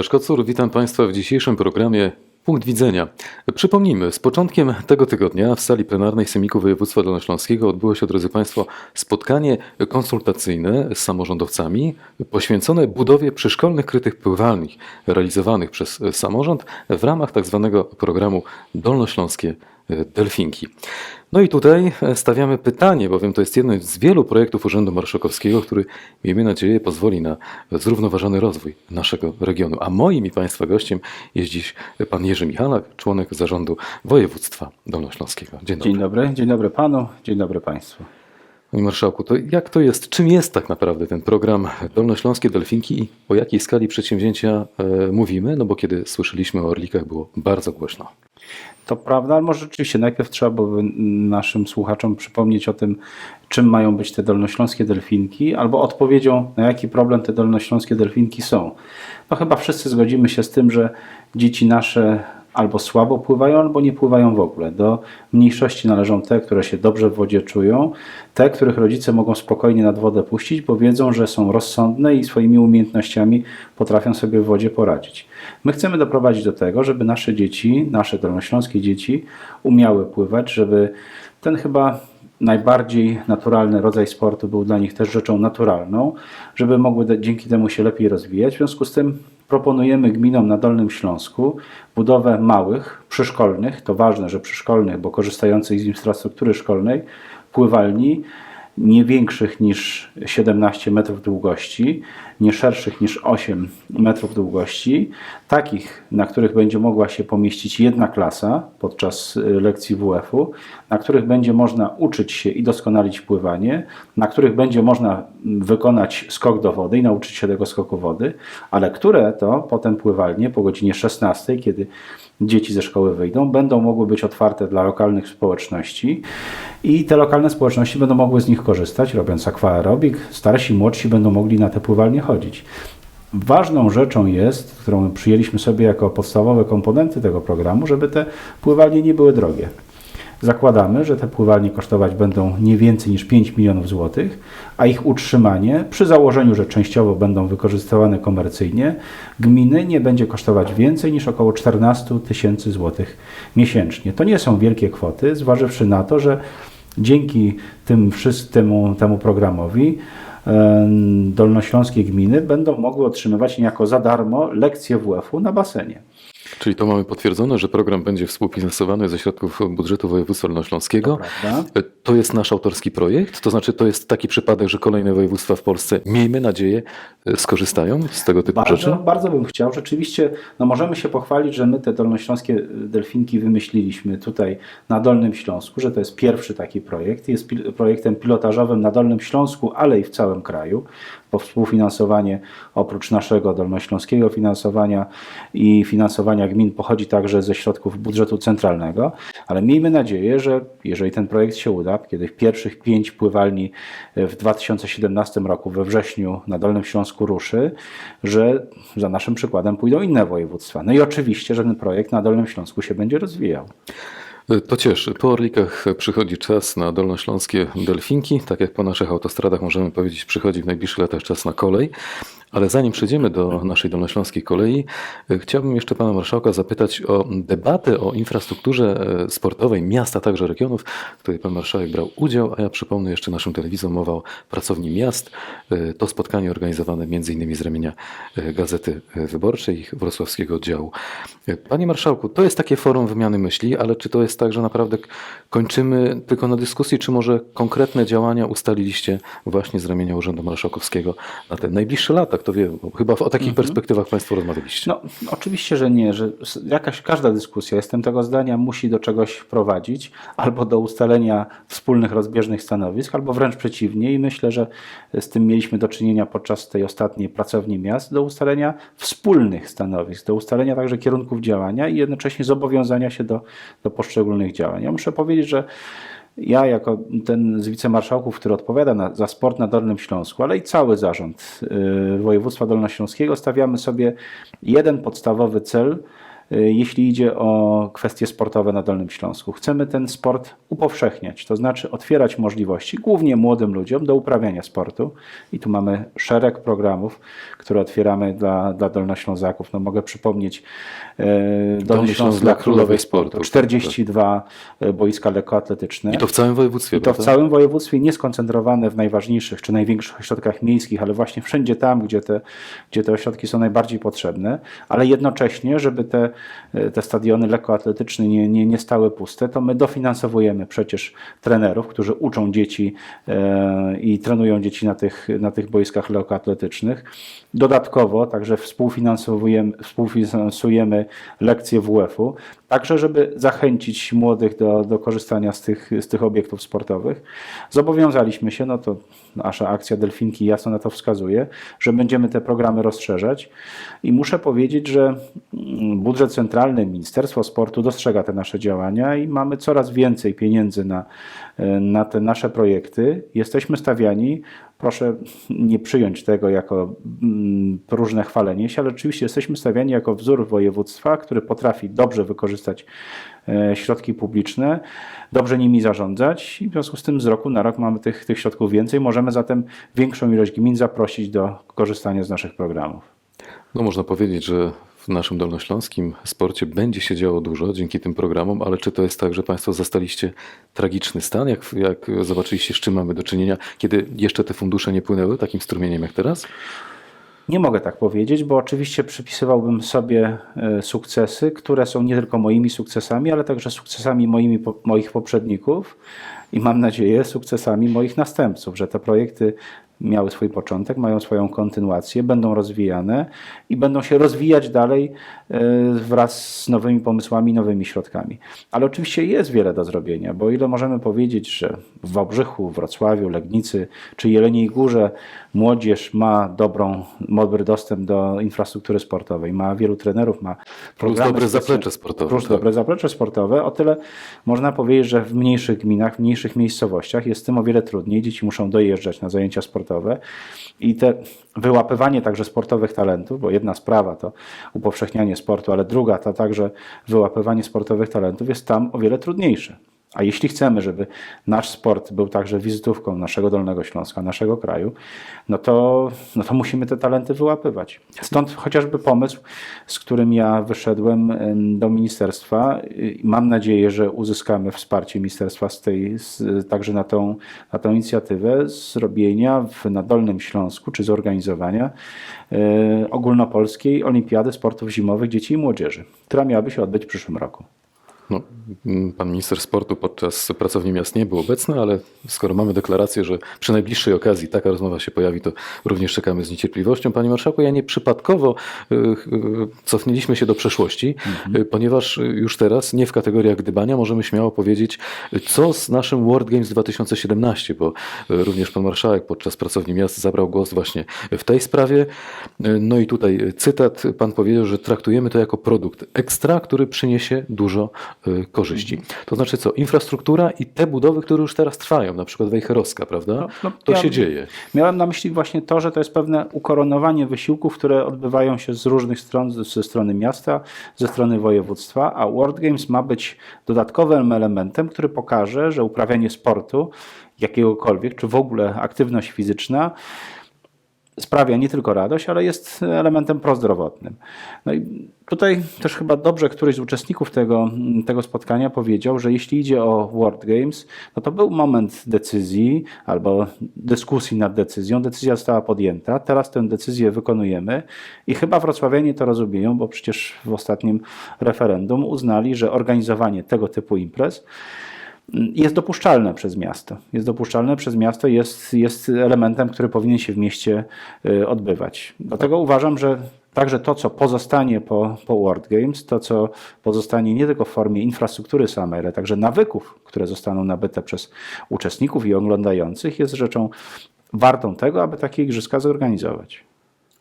Łukasz Kocur, witam Państwa w dzisiejszym programie Punkt Widzenia. Przypomnijmy, z początkiem tego tygodnia w sali plenarnej Sejmiku Województwa Dolnośląskiego odbyło się, drodzy Państwo, spotkanie konsultacyjne z samorządowcami poświęcone budowie przyszkolnych krytych pływalni realizowanych przez samorząd w ramach tzw. programu Dolnośląskie Delfinki. No i tutaj stawiamy pytanie, bowiem to jest jeden z wielu projektów Urzędu Marszałkowskiego, który, miejmy nadzieję, pozwoli na zrównoważony rozwój naszego regionu. A moim i Państwa gościem jest dziś pan Jerzy Michalak, członek zarządu województwa dolnośląskiego. Dzień dobry. Dzień dobry, dzień dobry panu, dzień dobry państwu. Panie Marszałku, to jak to jest, czym jest tak naprawdę ten program Dolnośląskie Delfinki i o jakiej skali przedsięwzięcia e, mówimy? No bo kiedy słyszeliśmy o Orlikach było bardzo głośno. To prawda, ale może rzeczywiście najpierw trzeba byłoby naszym słuchaczom przypomnieć o tym, czym mają być te dolnośląskie delfinki, albo odpowiedzią na jaki problem te dolnośląskie delfinki są. No chyba wszyscy zgodzimy się z tym, że dzieci nasze albo słabo pływają, albo nie pływają w ogóle. Do mniejszości należą te, które się dobrze w wodzie czują, te, których rodzice mogą spokojnie nad wodę puścić, bo wiedzą, że są rozsądne i swoimi umiejętnościami potrafią sobie w wodzie poradzić. My chcemy doprowadzić do tego, żeby nasze dzieci, nasze dolnośląskie dzieci umiały pływać, żeby ten chyba najbardziej naturalny rodzaj sportu był dla nich też rzeczą naturalną, żeby mogły dzięki temu się lepiej rozwijać. W związku z tym proponujemy gminom na Dolnym Śląsku budowę małych, przyszkolnych, to ważne, że przyszkolnych, bo korzystających z infrastruktury szkolnej, pływalni, nie większych niż 17 metrów długości, nie szerszych niż 8 metrów długości, takich, na których będzie mogła się pomieścić jedna klasa podczas lekcji WF-u, na których będzie można uczyć się i doskonalić pływanie, na których będzie można wykonać skok do wody i nauczyć się tego skoku wody, ale które to potem pływalnie po godzinie 16, kiedy dzieci ze szkoły wyjdą, będą mogły być otwarte dla lokalnych społeczności i te lokalne społeczności będą mogły z nich korzystać, robiąc aquaerobik. Starsi, młodsi będą mogli na te pływalnie chodzić. Ważną rzeczą jest, którą przyjęliśmy sobie jako podstawowe komponenty tego programu, żeby te pływalnie nie były drogie. Zakładamy, że te pływalnie kosztować będą nie więcej niż 5 milionów złotych, a ich utrzymanie, przy założeniu, że częściowo będą wykorzystywane komercyjnie, gminy nie będzie kosztować więcej niż około 14 tysięcy złotych miesięcznie. To nie są wielkie kwoty, zważywszy na to, że dzięki tym wszystkiemu temu programowi dolnośląskie gminy będą mogły otrzymywać niejako za darmo lekcje WF-u na basenie. Czyli to mamy potwierdzone, że program będzie współfinansowany ze środków budżetu województwa dolnośląskiego. Prawda? To jest nasz autorski projekt, to znaczy to jest taki przypadek, że kolejne województwa w Polsce, miejmy nadzieję, skorzystają z tego typu Bardzo, rzeczy. bardzo bym chciał. Rzeczywiście no możemy się pochwalić, że my te dolnośląskie delfinki wymyśliliśmy tutaj na Dolnym Śląsku, że to jest pierwszy taki projekt. Jest pil- projektem pilotażowym na Dolnym Śląsku, ale i w całym kraju, bo współfinansowanie oprócz naszego dolnośląskiego finansowania i finansowania gmin pochodzi także ze środków budżetu centralnego, ale miejmy nadzieję, że jeżeli ten projekt się uda, kiedy pierwszych pięć pływalni w 2017 roku we wrześniu na Dolnym Śląsku ruszy, że za naszym przykładem pójdą inne województwa. No i oczywiście, że ten projekt na Dolnym Śląsku się będzie rozwijał. To cieszy. Po Orlikach przychodzi czas na dolnośląskie delfinki. Tak jak po naszych autostradach możemy powiedzieć, przychodzi w najbliższych latach czas na kolej. Ale zanim przejdziemy do naszej dolnośląskiej kolei, chciałbym jeszcze pana marszałka zapytać o debatę o infrastrukturze sportowej miasta, także regionów, w której pan marszałek brał udział, a ja przypomnę jeszcze naszym telewizom mowa o pracowni miast. To spotkanie organizowane m.in. z ramienia Gazety Wyborczej wrocławskiego oddziału. Panie marszałku, to jest takie forum wymiany myśli, ale czy to jest tak, że naprawdę kończymy tylko na dyskusji, czy może konkretne działania ustaliliście właśnie z ramienia Urzędu Marszałkowskiego na te najbliższe lata? Kto wie, bo chyba o takich perspektywach Państwo rozmawialiście. No, oczywiście, że nie, że jakaś, każda dyskusja, jestem tego zdania, musi do czegoś prowadzić, albo do ustalenia wspólnych, rozbieżnych stanowisk, albo wręcz przeciwnie i myślę, że z tym mieliśmy do czynienia podczas tej ostatniej pracowni miast, do ustalenia wspólnych stanowisk, do ustalenia także kierunków działania i jednocześnie zobowiązania się do, do poszczególnych działań. Ja muszę powiedzieć, że ja jako ten z wicemarszałków, który odpowiada na, za sport na Dolnym Śląsku, ale i cały zarząd y, województwa dolnośląskiego stawiamy sobie jeden podstawowy cel jeśli idzie o kwestie sportowe na Dolnym Śląsku. Chcemy ten sport upowszechniać, to znaczy otwierać możliwości, głównie młodym ludziom, do uprawiania sportu. I tu mamy szereg programów, które otwieramy dla, dla Dolnoślązaków. No mogę przypomnieć e, Dolny Śląsk dla Królowej Sportu, 42 boiska lekkoatletyczne. I to w całym województwie, I to w prawda? całym województwie, nie skoncentrowane w najważniejszych czy największych ośrodkach miejskich, ale właśnie wszędzie tam, gdzie te, gdzie te ośrodki są najbardziej potrzebne, ale jednocześnie, żeby te, te stadiony lekkoatletyczne nie, nie, nie stały puste, to my dofinansowujemy przecież trenerów, którzy uczą dzieci e, i trenują dzieci na tych, na tych boiskach lekkoatletycznych. Dodatkowo także współfinansowujemy, współfinansujemy lekcje WF-u, także żeby zachęcić młodych do, do korzystania z tych, z tych obiektów sportowych. Zobowiązaliśmy się, no to nasza akcja Delfinki jasno na to wskazuje, że będziemy te programy rozszerzać i muszę powiedzieć, że mm, budżet centralny, Ministerstwo Sportu dostrzega te nasze działania i mamy coraz więcej pieniędzy na, e, na te nasze projekty. Jesteśmy stawiani proszę nie przyjąć tego jako mm, próżne chwalenie się, ale oczywiście jesteśmy stawiani jako wzór województwa, który potrafi dobrze wykorzystać e, środki publiczne, dobrze nimi zarządzać i w związku z tym z roku na rok mamy tych, tych środków więcej. Możemy zatem większą ilość gmin zaprosić do korzystania z naszych programów. No można powiedzieć, że naszym dolnośląskim sporcie będzie się działo dużo dzięki tym programom, ale czy to jest tak, że Państwo zastaliście tragiczny stan, jak, jak zobaczyliście, z czym mamy do czynienia, kiedy jeszcze te fundusze nie płynęły takim strumieniem jak teraz? Nie mogę tak powiedzieć, bo oczywiście przypisywałbym sobie e, sukcesy, które są nie tylko moimi sukcesami, ale także sukcesami moimi, moich poprzedników i mam nadzieję sukcesami moich następców, że te projekty miały swój początek, mają swoją kontynuację, będą rozwijane i będą się rozwijać dalej e, wraz z nowymi pomysłami, nowymi środkami. Ale oczywiście jest wiele do zrobienia, bo ile możemy powiedzieć, że w Wałbrzychu, Wrocławiu, Legnicy czy Jeleniej Górze młodzież ma dobrą, dobry dostęp do infrastruktury sportowej, ma wielu trenerów, ma programy dobre zaplecze sportowe, Plus tak. dobre zaplecze sportowe. O tyle można powiedzieć, że w mniejszych gminach, w mniejszych miejscowościach jest z tym o wiele trudniej. Dzieci muszą dojeżdżać na zajęcia sportowe i te wyłapywanie także sportowych talentów, bo jedna sprawa to upowszechnianie sportu, ale druga to także wyłapywanie sportowych talentów jest tam o wiele trudniejsze. A jeśli chcemy, żeby nasz sport był także wizytówką naszego Dolnego Śląska, naszego kraju, no to, no to musimy te talenty wyłapywać. Stąd chociażby pomysł, z którym ja wyszedłem em, do ministerstwa. Mam nadzieję, że uzyskamy wsparcie ministerstwa z tej, z, także na tą, na tą inicjatywę zrobienia w, na Dolnym Śląsku, czy zorganizowania e, ogólnopolskiej Olimpiady Sportów Zimowych Dzieci i Młodzieży, która miałaby się odbyć w przyszłym roku. No, mm, pan minister sportu podczas pracowni miast nie był obecny, ale skoro mamy deklarację, że przy najbliższej okazji taka rozmowa się pojawi, to również czekamy z niecierpliwością. Panie Marszałku, ja nieprzypadkowo y, y, cofnęliśmy się do przeszłości, y, ponieważ już teraz, nie w kategoriach gdybania, możemy śmiało powiedzieć, co z naszym World Games 2017, bo również pan Marszałek podczas pracowni miast zabrał głos właśnie w tej sprawie. No i tutaj cytat, pan powiedział, że traktujemy to jako produkt ekstra, który przyniesie dużo korzyści. To znaczy co, infrastruktura i te budowy, które już teraz trwają, na przykład Wejherowska, prawda? no, to ja- się dzieje. Miałem na myśli właśnie to, że to jest pewne ukoronowanie wysiłków, które odbywają się z różnych stron, ze strony miasta, ze strony województwa, a World Games ma być dodatkowym elementem, który pokaże, że uprawianie sportu jakiegokolwiek, czy w ogóle aktywność fizyczna sprawia nie tylko radość, ale jest elementem prozdrowotnym. No i tutaj też chyba dobrze któryś z uczestników tego, tego spotkania powiedział, że jeśli idzie o World Games, no to był moment decyzji albo dyskusji nad decyzją. Decyzja została podjęta, teraz tę decyzję wykonujemy i chyba wrocławianie to rozumieją, bo przecież w ostatnim referendum uznali, że organizowanie tego typu imprez jest dopuszczalne przez miasto. Jest dopuszczalne przez miasto, jest, jest elementem, który powinien się w mieście y, odbywać. Dlatego uważam, że także to, co pozostanie po, po World Games, to, co pozostanie nie tylko w formie infrastruktury samej, ale także nawyków, które zostaną nabyte przez uczestników i oglądających, jest rzeczą wartą tego, aby takie igrzyska zorganizować.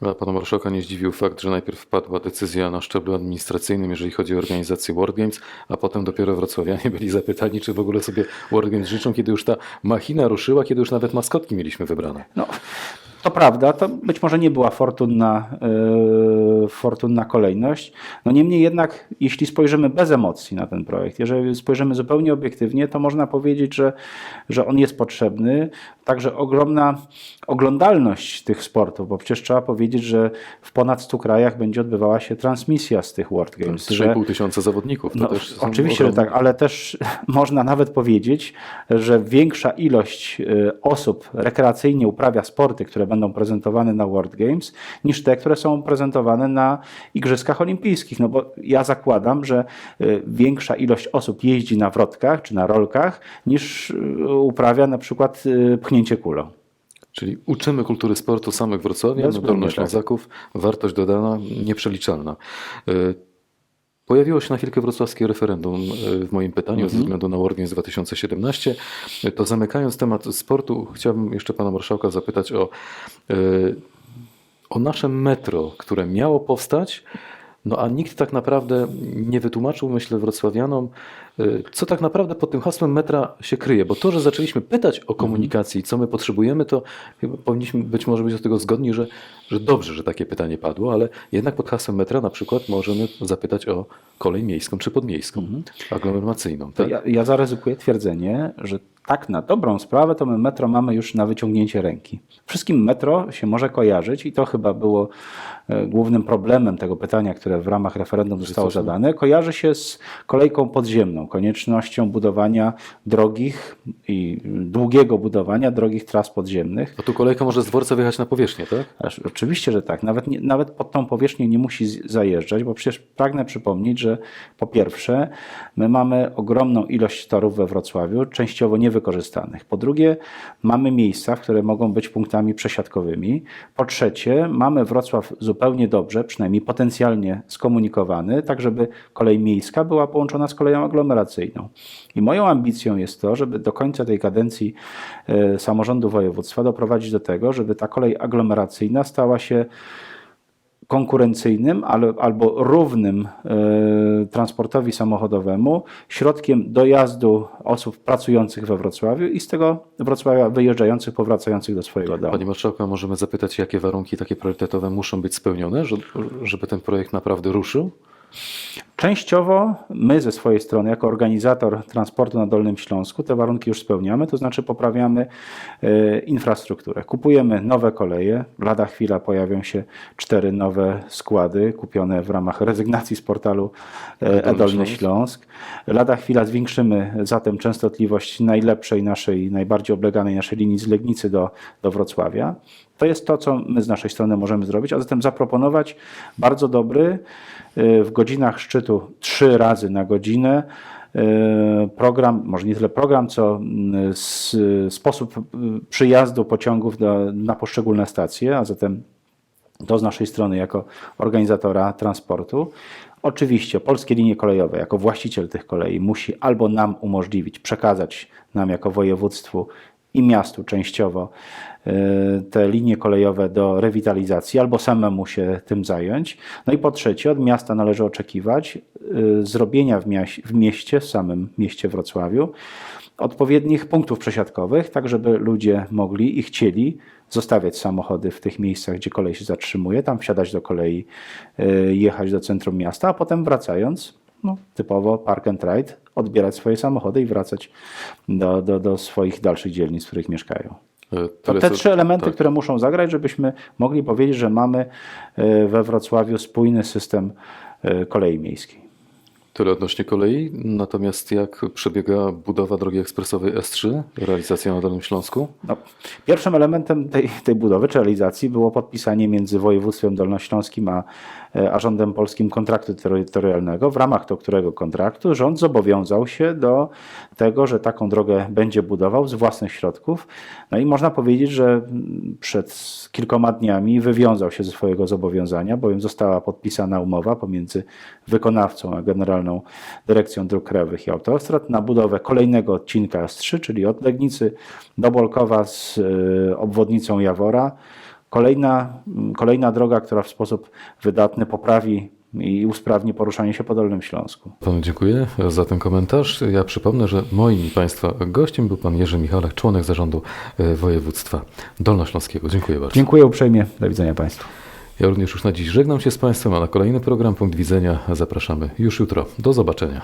A pana marszałka nie zdziwił fakt, że najpierw wpadła decyzja na szczeblu administracyjnym, jeżeli chodzi o organizację World Games, a potem dopiero wrocławianie byli zapytani, czy w ogóle sobie World Games życzą, kiedy już ta machina ruszyła, kiedy już nawet maskotki mieliśmy wybrane. No, To prawda, to być może nie była fortunna, yy, fortunna kolejność. No niemniej jednak, jeśli spojrzymy bez emocji na ten projekt, jeżeli spojrzymy zupełnie obiektywnie, to można powiedzieć, że, że on jest potrzebny. Także ogromna oglądalność tych sportów, bo przecież trzeba powiedzieć, że w ponad 100 krajach będzie odbywała się transmisja z tych World Games. że- 3,5 tysiąca zawodników. To no, oczywiście, że ogromne. tak, ale też można nawet powiedzieć, że większa ilość y, osób rekreacyjnie uprawia sporty, które będą prezentowane na World Games, niż te, które są prezentowane na Igrzyskach Olimpijskich. No bo ja zakładam, że y, większa ilość osób jeździ na wrotkach czy na rolkach, niż y, uprawia na przykład y, pchnięcie kulą. Czyli uczymy kultury sportu samych Wrocławia, Dolnoślązaków, wartość dodana nieprzeliczalna. Y, Pojawiło się na chwilkę wrocławskie referendum y, w moim pytaniu ze względu na World Games 2017. Y, To zamykając temat sportu, chciałbym jeszcze pana marszałka zapytać o, o nasze metro, które miało powstać, no a nikt tak naprawdę nie wytłumaczył, myślę, wrocławianom, co tak naprawdę pod tym hasłem metra się kryje. Bo to, że zaczęliśmy pytać o komunikacji, co my potrzebujemy, to powinniśmy być może być do tego zgodni, że, że dobrze, że takie pytanie padło, ale jednak pod hasłem metra na przykład możemy zapytać o kolej miejską czy podmiejską, aglomeracyjną. To Tak? ja, ja zaryzykuję twierdzenie, że tak na dobrą sprawę to my metro mamy już na wyciągnięcie ręki. Wszystkim metro się może kojarzyć i to chyba było e, głównym problemem tego pytania, które w ramach referendum zostało zadane. Kojarzy się z kolejką podziemną, koniecznością budowania drogich i długiego budowania drogich tras podziemnych. Bo tu kolejka może z dworca wyjechać na powierzchnię, tak? Oczywiście, że tak. Nawet, nie, nawet pod tą powierzchnię nie musi zajeżdżać, bo przecież pragnę przypomnieć, że po pierwsze, my mamy ogromną ilość torów we Wrocławiu, częściowo niewykorzystanych. Po drugie, mamy miejsca, które mogą być punktami przesiadkowymi. Po trzecie, mamy Wrocław zupełnie dobrze, przynajmniej potencjalnie skomunikowany, tak żeby kolej miejska była połączona z koleją aglomeracyjną. I moją ambicją jest to, żeby do końca tej kadencji e, samorządu województwa doprowadzić do tego, żeby ta kolej aglomeracyjna stała się konkurencyjnym ale, albo równym e, transportowi samochodowemu środkiem dojazdu osób pracujących we Wrocławiu i z tego Wrocławia wyjeżdżających, powracających do swojego domu. Panie Marszałku, możemy zapytać, jakie warunki takie priorytetowe muszą być spełnione, żeby ten projekt naprawdę ruszył? Częściowo my ze swojej strony, jako organizator transportu na Dolnym Śląsku, te warunki już spełniamy, to znaczy poprawiamy e, infrastrukturę. Kupujemy nowe koleje, lada chwila pojawią się cztery nowe składy kupione w ramach rezygnacji z portalu e, Śląsk. Śląsk. Lada chwila zwiększymy zatem częstotliwość najlepszej naszej, najbardziej obleganej naszej linii z Legnicy do, do Wrocławia. To jest to, co my z naszej strony możemy zrobić, a zatem zaproponować bardzo dobry y, w godzinach szczytu trzy razy na godzinę y, program, może nie tyle program, co s- sposób y, przyjazdu pociągów na poszczególne stacje, a zatem to z naszej strony jako organizatora transportu. Oczywiście polskie linie kolejowe, jako właściciel tych kolei, musi albo nam umożliwić, przekazać nam jako województwu i miastu częściowo y, te linie kolejowe do rewitalizacji, albo samemu się tym zająć. No i po trzecie, od miasta należy oczekiwać y, zrobienia w, w mieście, w samym mieście Wrocławiu, odpowiednich punktów przesiadkowych, tak żeby ludzie mogli i chcieli zostawiać samochody w tych miejscach, gdzie kolej się zatrzymuje, tam wsiadać do kolei, y, jechać do centrum miasta, a potem wracając, no, typowo park and ride, odbierać swoje samochody i wracać do, do, do swoich dalszych dzielnic, w których mieszkają. E, To te trzy elementy, tak. które muszą zagrać, żebyśmy mogli powiedzieć, że mamy y, we Wrocławiu spójny system y, kolei miejskiej. Tyle odnośnie kolei. Natomiast jak przebiega budowa drogi ekspresowej S3, realizacja na Dolnym Śląsku? No, pierwszym elementem tej, tej budowy czy realizacji było podpisanie między województwem dolnośląskim a, e, a rządem polskim kontraktu terytorialnego, w ramach do którego kontraktu rząd zobowiązał się do tego, że taką drogę będzie budował z własnych środków. No i można powiedzieć, że przed kilkoma dniami wywiązał się ze swojego zobowiązania, bowiem została podpisana umowa pomiędzy wykonawcą a Generalną Dyrekcją Dróg Krajowych i Autostrad na budowę kolejnego odcinka S3, czyli od Legnicy do Bolkowa z y, obwodnicą Jawora. Kolejna, kolejna droga, która w sposób wydatny poprawi i usprawni poruszanie się po Dolnym Śląsku. Panu dziękuję za ten komentarz. Ja przypomnę, że moim i Państwa gościem był Pan Jerzy Michalek, członek zarządu e, województwa dolnośląskiego. Dziękuję bardzo. Dziękuję uprzejmie. Do widzenia Państwu. Ja również już na dziś żegnam się z Państwem, a na kolejny program Punkt Widzenia zapraszamy już jutro. Do zobaczenia.